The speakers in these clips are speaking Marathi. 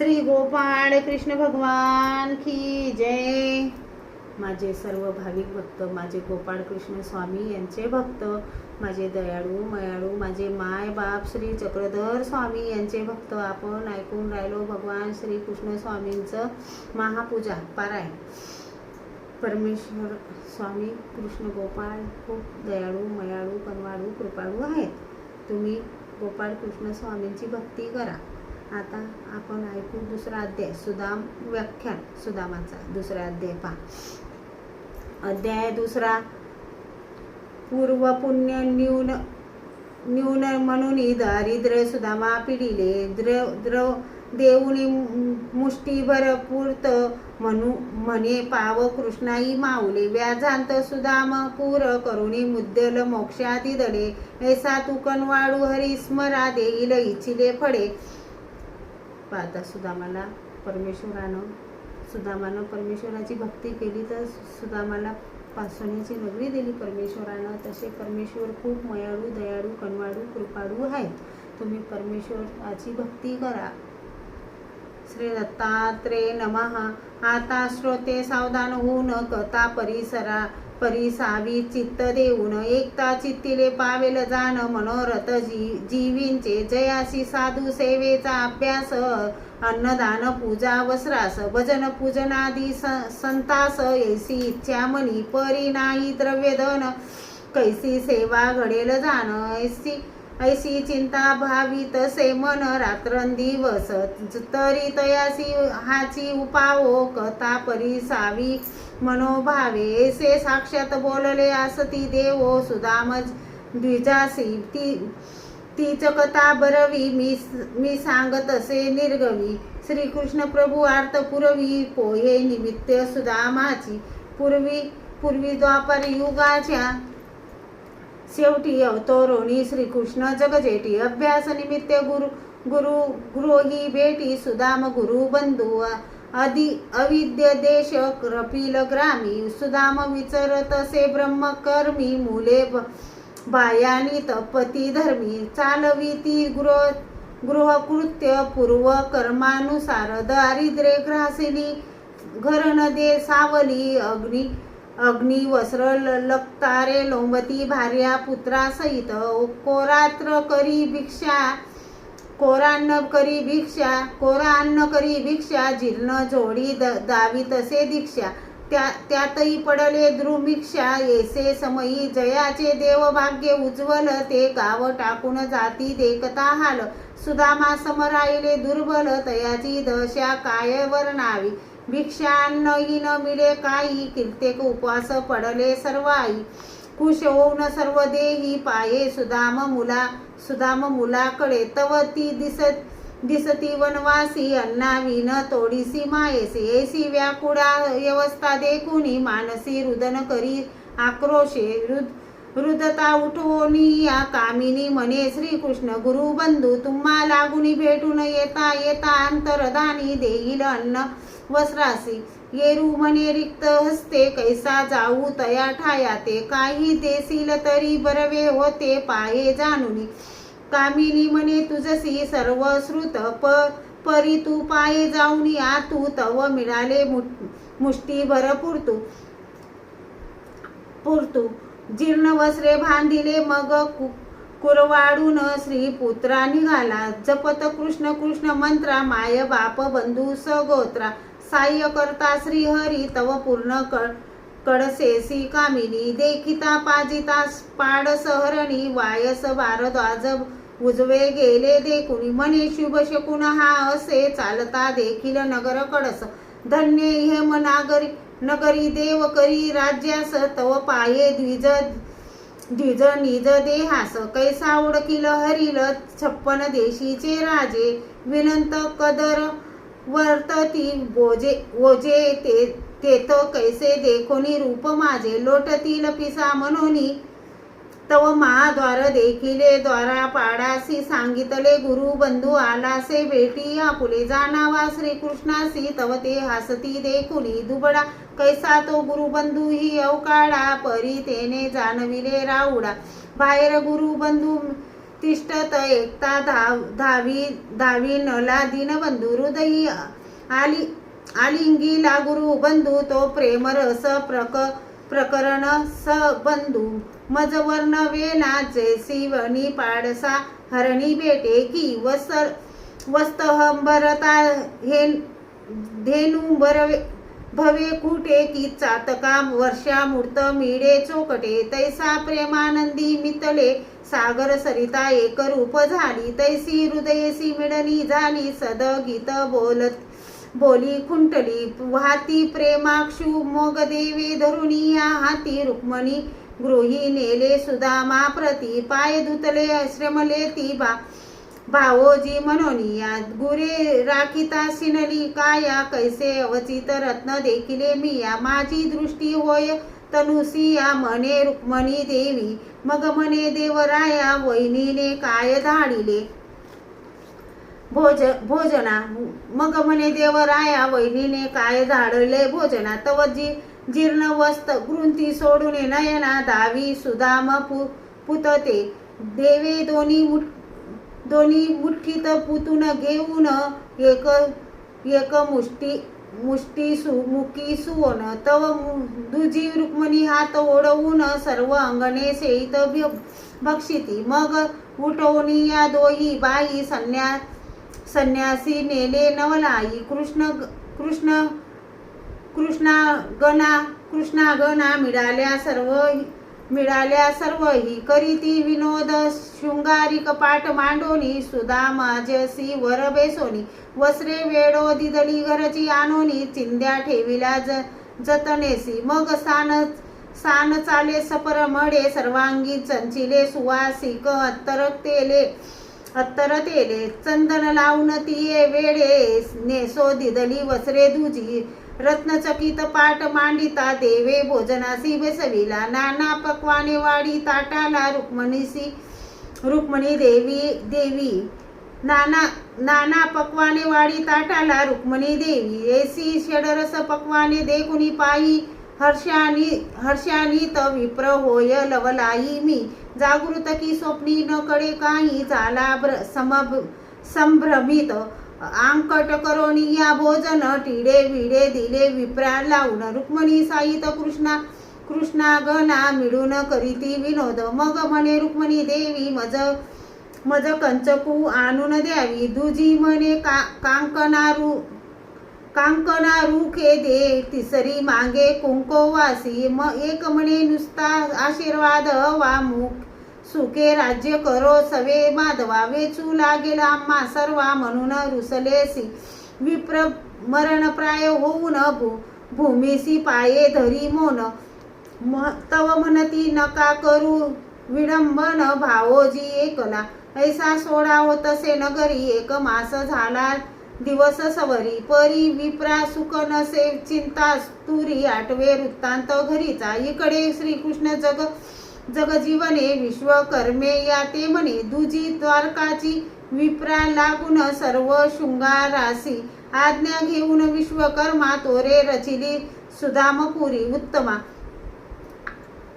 श्री गोपाळ कृष्ण भगवान की जय. माझे सर्व भाविक भक्त माझे गोपाळ कृष्ण स्वामी यांचे भक्त माझे दयाळू मयाळू माझे माय बाप श्री चक्रधर स्वामी यांचे भक्त आपण ऐकून राहिलो भगवान श्री कृष्ण स्वामींचं महापूजा पारायण. परमेश्वर स्वामी कृष्ण गोपाळ खूप दयाळू मयाळू कनवाळू कृपाळू आहेत. तुम्ही गोपाळ कृष्ण स्वामींची भक्ती करा. आता आपण ऐकू दुसरा अध्याय सुदाम व्याख्यान सुदामाचा दुसरा अध्याय पहा. अध्याय दुसरा पूर्व पुण्य न्यून न्यून म्हणून दारिद्र्य सुदामा पिढिले द्रव द्रव देऊनी मुष्टीभर पूर्त म्हणू म्हणे पाव कृष्णाई माऊले व्याजांत सुदाम पूर करुणी मुद्दल मोक्षादिदले ऐसा तू कनवाळू हरी स्मरा देईल इच्छिले फळे पाहता सुदामाला परमेश्वरानं सुदामानं परमेश्वराची भक्ती केली तर सुदामाला पासवण्याची नगरी दिली परमेश्वरानं. तसे परमेश्वर खूप मयाळू दयाळू कनवाळू कृपाळू आहेत. तुम्ही परमेश्वराची भक्ती करा. श्री दत्तात्रे नमहा आता श्रोते सावधान होऊ न कथा परिसरा. परिसावी चित्त देऊन एकता चित्तिले पावेल जाण मनोरथ जी जीवींचे जयासी साधू सेवेचा अभ्यास अन्नदान पूजा वस्रास भजन पूजनादी संतास ऐसी इच्छा मनी परी नाही द्रव्यधन कैसी सेवा घडेल जाण ऐसी ऐसी चिंता भावी तसे मन रात्रंदिवस तरी तयासी हाची उपावो कथा परिसावी मनोभावे से साक्षात बोलले असती देवो सुदामज. द्विजासी ती तीच कथा बरवी मी मी सांगत असे निर्गवी. श्रीकृष्ण प्रभू आर्त पुरवी पोहे निमित्त सुदामाची. पूर्वी पूर्वी द्वापर युगाच्या शेवटी अवतोरोणी श्रीकृष्ण जगजेटी. अभ्यास निमित्त गुरु गुरु गृही भेटी सुदाम गुरु बंधू आदि अविद्य देश कपिल ग्रामी सुदाम विचरत असे ब्रह्मकर्मी मुले ब- बायानी तपती धर्मी चालविती गृह गृहकृत्य पूर्व कर्मानुसार दारिद्र्य ग्रासिनी घरण दे सावली अग्नी अग्नी वस्त्र ल- लक्तारे लोंबती भार्या पुत्रासहित कोरात्र करी भिक्षा कोरान्न करी भिक्षा कोरान्न करी भिक्षा जीर्ण जोडी द दावी तसे दीक्षा. त्या त्यातही पडले द्रुमिक्षा येसे समयी जयाचे देवभाग्य उज्ज्वल ते गाव टाकून जाती देखता हाल. सुदामा समराईले दुर्बल तयाची दशा काय वर्णावी भिक्षान्नही न मिळे काही कित्येक उपवास पडले सर्वाई. खुश होऊन सर्व देही पाये सुदाम मुला सुदाम मुलाकडे तव ती दिसत दिसती वनवासी अन्नाविन तोडीसी मायेसी एसी व्याकुळा व्यवस्था देखुनी मानसी रुदन करी आक्रोशे. रुद रुदता उठवोनी या कामिनी म्हणे श्रीकृष्ण गुरु बंधू तुम्हा लागुनी भेटून येता येता अंतरदानी देईल अन्न वस्त्रासी. येरू म्हणे रिक्त हस्ते कैसा जाऊ तया ठाया ते काही देसील तरी बरवे होते पाहे जाणुनी. कामिनी म्हणे तुझसी सर्व श्रुत प परी तू पाये जाऊनी आतू तव मिळाले मुष्टी भर पुरतू. पुरतू. जीर्ण वस्त्रे बांधिले मग कु- कुरवाडून श्री पुत्रा निघाला. जपत कृष्ण कृष्ण मंत्रा माय बाप बंधू सगोत्रा. साह्य करता श्री हरी तव पूर्ण कळ कडसेसी कामिनी देखिता पाजिता पाड सहरणी वायस भारद्वाज उजवे गेले देखुनी म्हणे शुभ शकुन हा असे चालता देखील नगर कडस. धन्य हे मनागरी नगरी देव करी राज्यास तव पाये द्विज द्विज निज देहास. कैसा ओळखील हरिल छप्पन देशीचे राजे विनंत कदर वर्ततील बोजे ओजे ते तेथ कैसे देखोनी रूप माझे? लोटतील पिसा मनोनी तव महाद्वार देखिले द्वारा पाडासी सांगितले गुरु बंधू आलासे भेटी आपुले जाणावा श्रीकृष्णासी तव ते हसती देखुनी दुबडा कैसा तो गुरुबंधू ही अवकाळा परी तेने जाणविले राऊडा बाहेर गुरुबंधू तिष्ठत एकता धाव धावी धावी नला दीनबंधू हृदयी आली आलिंगीला गुरु बंधू तो प्रेमरस प्रक प्रकरण स मज मजवर्ण वेनाचे शिवनी पाडसा हरणी बेटे की वसर वस्तहंबरता हे धेनू बरवे भवे कुठे की चातका वर्षा मूर्त मिळे चोकटे तैसा प्रेमानंदी मितले सागर सरिता एक रूप झाली तैसी हृदयसी मिळणी झाली सद गीत बोलत बोली खुंटली. वाहती प्रेमाक्षू मोग देवे धरुणी या हाती रुक्मणी. गृही नेले सुदामा प्रती पाय धुतले आश्रमले ती बा भावोजी मनोनिया गुरे राखिता सिनली काया कैसे अवचित रत्न देखिले मिया माझी दृष्टी होय तनुसिया म्हणे रुक्मणी देवी. मग म्हणे देवराया वहिनीने काय धाडिले? भोज भोजना. मग म्हणे देवराया वहिनीने काय धाडले? भोजना. तव जी जीर्ण वस्त गृंती सोडून नयना दावी सुदाम पु पुतते. देवे दोन्ही मुठ दोन्ही मुठ्ठीत पुतून घेऊन एक एक मुष्टी मुष्टी सु मुकी सुवन तव दुजी रुक्मणी हात ओढवून सर्व अंगणे सेत भ्य- भक्षिती मग उठवणी या दोही बाई संन्या संन्यासी नेले नवलाई. कृष्ण कृष्ण कृष्णागना कृष्णागना मिळाल्या सर्व मिळाल्या सर्व ही करीती विनोद शृंगारी कपाट मांडोनी सुधा माझसी वर बेसोनी. वस्त्रे वेडो दिदली घरची आणोनी चिंध्या ठेविल्या ज जतनेसी. मग सान सान चाले सपर मडे सर्वांगी चंचिले सुवासिक अत्तर तेले अत्तर तेले चंदन लावून तिये वेडे नेसो दिदली वस्त्रे दुजी रत्नचकित पाट मांडिता देवे भोजनासी बेसविला नाना पक्वाने वाडी ताटाला रुक्मणीसी रुक्मणी देवी देवी. नाना नाना पक्वाने वाडी ताटाला रुक्मणी देवी. एसी षडरस पक्वाने देखुनी पायी हर्षानी हर्षानी त विप्र होय लवलाई मी. जागृत की स्वप्नी न कडे काही झाला भ्र समभ संभ्रमित. आंकट करोनी या भोजन टिडे विडे दिले विप्रा लावून रुक्मणी साईत कृष्णा. कृष्णा गणा मिळून करीती विनोद. मग म्हणे रुक्मणी देवी मज मज कंचकू आणून द्यावी. दुजी म्हणे का कांकनारू कांकना रुखे दे. तिसरी मागे कुंकोवासी. म एक म्हणे नुसता आशीर्वाद वा मुख. सुखे राज्य करो सवे माधवा वेचू लागेल आम्हा सर्वा म्हणून रुसलेसी. विप्र मरणप्राय होऊन भू भूमीसी पाये धरी मोन. म- तव म्हणती नका करू विडंबन भावोजी एकला. ऐसा सोडा होत तसे नगरी एक मास झाला दिवस सवरी. परी विप्रा सुख नसे चिंता तुरी आठवे वृत्तांत घरीचा. इकडे श्रीकृष्ण जग जगजीवने विश्वकर्मे या ते म्हणे दुजी द्वारकाची विप्रा लागून सर्व शृंगारासी आज्ञा घेऊन विश्वकर्मा तोरे रचिली सुदामपुरी उत्तमा.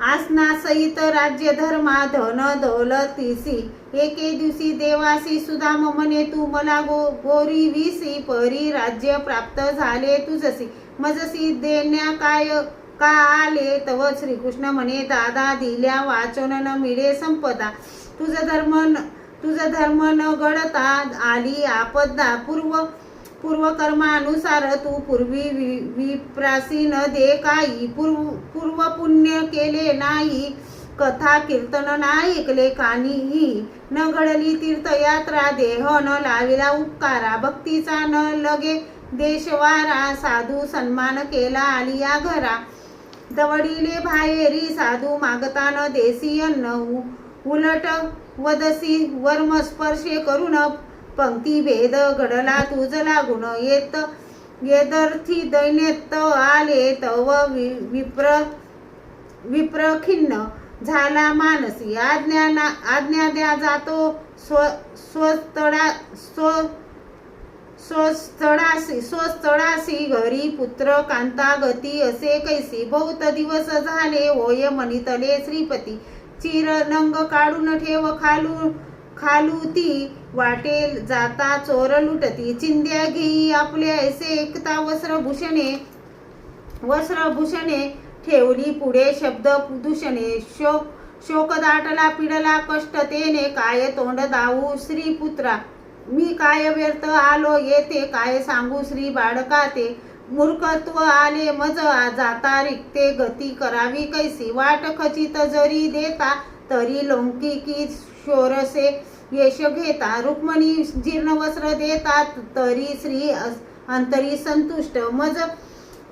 आसना सहित राज्य धर्मा धन दौलतीसी. एके दिवशी देवासी सुदाम म्हणे तू मला गो गोरी विसी परी राज्य प्राप्त झाले तुझसी. मजसी देण्या काय का आले तव श्रीकृष्ण म्हणे दादा दिल्या वाचन न मिळे संपदा. तुझ धर्म न- तुझ धर्म न घडता आली आपदा. पूर्व पूर्वकर्मानुसार तू पूर्वी वि- विप्रासी न दे काही. पूर्व पूर्व पुण्य केले नाही. कथा कीर्तन ना ऐकले कानीही न घडली तीर्थयात्रा. देह न लाविला उपकारा. भक्तीचा न लगे देशवारा. साधू सन्मान केला आलिया घरा. दवडीले बाहेरी साधू मागतान देसी अन्न उ- उलट वदसी वर्म स्पर्शे करून पंक्ती भेद घडला तुझ लागून येत येदर्थी दैन्यत आले तव वि- विप्र विप्रखिन्न झाला मानसी. आज्ञा आज्ञा द्या जातो स्व स्वस्तडा स्व स्वस्तडासी स्वस्तडासी घरी पुत्र कांता गती असे कैसी. बहुत दिवस झाले होय म्हणितले श्रीपती. चिर नंग काढून ठेव खालू खालुती वाटेल जाता चोर लुटती. चिंध्या घेई आपले ऐसे एकता वस्त्रभूषणे वस्त्रभूषणे ठेवली पुढे शब्द दूषणे. शोक शोक दाटला पिडला कष्ट तेने. काय तोंड दाऊ श्री पुत्रा मी काय व्यर्थ आलो येते काय सांगू श्री बाळका ते मूर्खत्व आले मज जाता रिक्ते गती करावी कैसी? वाट खचित जरी देता तरी लौकिकी शोरसे यश घेता. रुक्मणी जीर्ण वस्त्र देतात तरी श्री अस- अंतरी संतुष्ट. मज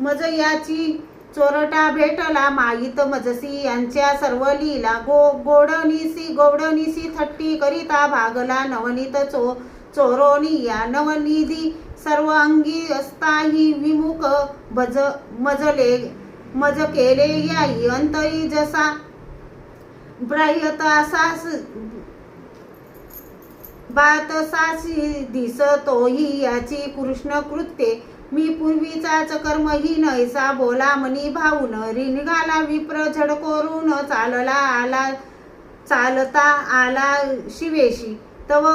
मज याची चोरटा भेटला माहीत मजसी यांच्या सर्व लीला. गो गोडनिसी गोडनिसी थट्टी करिता भागला नवनीत चो चोरोनी या नवनिधी सर्व अंगी असताही विमुख भज मजले मज केले याई अंतरी जसा. ब्राह्यतासास सास बात सासी दिसतोही याची कृष्ण कृत्ये. मी पूर्वीचाच कर्महीन नैसा बोला मनी भाऊन रिणगाला विप्र झडकोरून चालला आला चालता आला शिवेशी. तव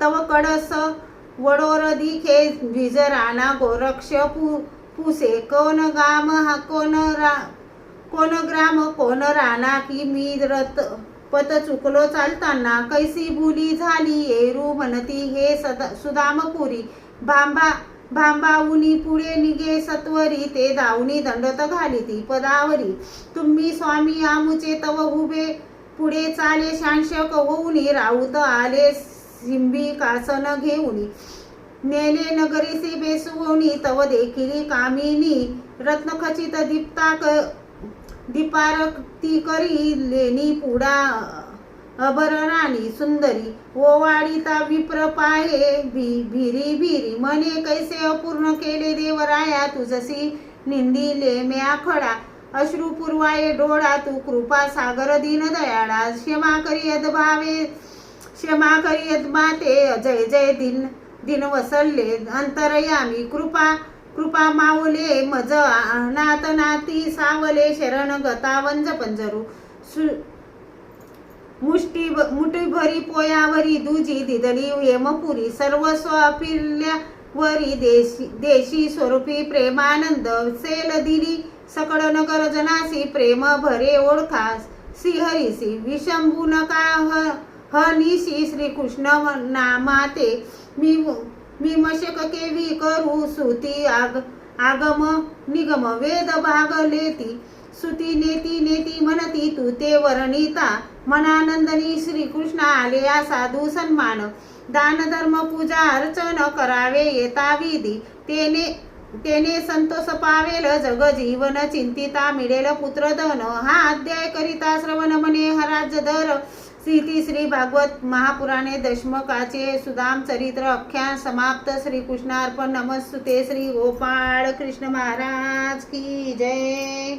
तव कडस वडोर दिखे भिजराना गोरक्ष पु पुसे. कोण गाम हा कोण रा कोण ग्राम कोण राणा की मी रत पत चुकलो चालताना. कैसी बुली झाली येरू म्हणती हे सदा सुदामपुरी. भांबा भांबाऊनी पुढे निघे सत्वरी. ते दावणी दंडत घालिती पदावरी. तुम्ही स्वामी आमुचे तव उभे पुढे चाले शांशक होऊनी. राऊत आले सिंबी कासन घेऊनी नेले नगरीसी बेसुवणी तव देखिली कामिनी रत्नखचित दीप्ता क दीपारती करी लेनी पुडा अभरराणी सुंदरी ओवाळीता विप्र पाये भी भिरी भिरी मने कैसे अपूर्ण केले देवराया तुझसी निंदिले म्या खडा. अश्रुपूर्वाये डोळा तू कृपा सागर दीन दयाळा. क्षमा करी भावे क्षमा करी माते जय जय दिन दिन वसलले अंतरयामी कृपा कृपा माऊले मज नात नाती सावले शरण गता वंज पंजरू सु मुष्टी मुठीभरी पोयावरी दुजी दिदली हेमपुरी सर्वस्व अपिल्यावरी देशी देशी स्वरूपी प्रेमानंद सेल दिली सकळ नगर जनासी प्रेम भरे ओळखा श्रीहरीसी विषंभू नका ह हनिशी श्रीकृष्ण नामाते मी मी मशक केवी करू सुती आग आगम निगम वेद भाग लेती. सुती नेती नेती म्हणती तू ते वर्णिता. मनानंदनी श्रीकृष्ण आले या साधू सन्मान. दान धर्म पूजा अर्चन करावे येता विधी. तेने तेने संतोष पावेल जग जीवन. चिंतिता मिळेल पुत्रधन हा अध्याय करिता श्रवण मने हराज दर स्थिती श्री भागवत महापुराणे दशमकाचे सुदाम चरित्र अख्यान समाप्त श्री कृष्णार्पण नमस्ते श्री गोपाळ कृष्ण महाराज की जय